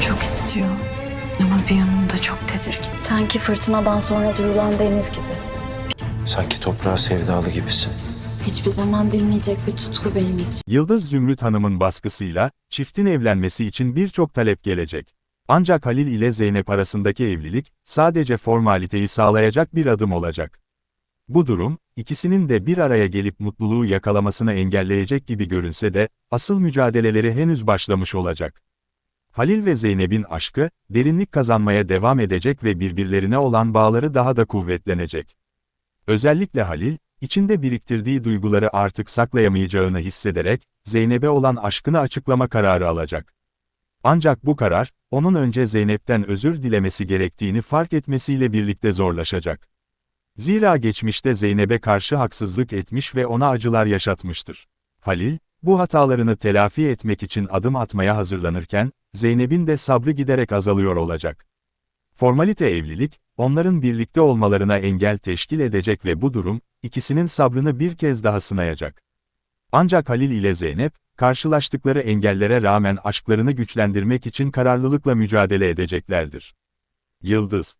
Çok istiyor. Ama bir yanımda çok tedirgin. Sanki fırtınadan sonra durulan deniz gibi. Sanki toprağa sevdalı gibisin. Hiçbir zaman dinmeyecek bir tutku benim için. Yıldız Zümrüt Hanım'ın baskısıyla, çiftin evlenmesi için birçok talep gelecek. Ancak Halil ile Zeynep arasındaki evlilik, sadece formaliteyi sağlayacak bir adım olacak. Bu durum, ikisinin de bir araya gelip mutluluğu yakalamasını engelleyecek gibi görünse de, asıl mücadeleleri henüz başlamış olacak. Halil ve Zeynep'in aşkı, derinlik kazanmaya devam edecek ve birbirlerine olan bağları daha da kuvvetlenecek. Özellikle Halil, içinde biriktirdiği duyguları artık saklayamayacağını hissederek, Zeynep'e olan aşkını açıklama kararı alacak. Ancak bu karar, onun önce Zeynep'ten özür dilemesi gerektiğini fark etmesiyle birlikte zorlaşacak. Zira geçmişte Zeynep'e karşı haksızlık etmiş ve ona acılar yaşatmıştır. Halil, bu hatalarını telafi etmek için adım atmaya hazırlanırken, Zeynep'in de sabrı giderek azalıyor olacak. Formalite evlilik, onların birlikte olmalarına engel teşkil edecek ve bu durum, ikisinin sabrını bir kez daha sınayacak. Ancak Halil ile Zeynep, karşılaştıkları engellere rağmen aşklarını güçlendirmek için kararlılıkla mücadele edeceklerdir. Yıldız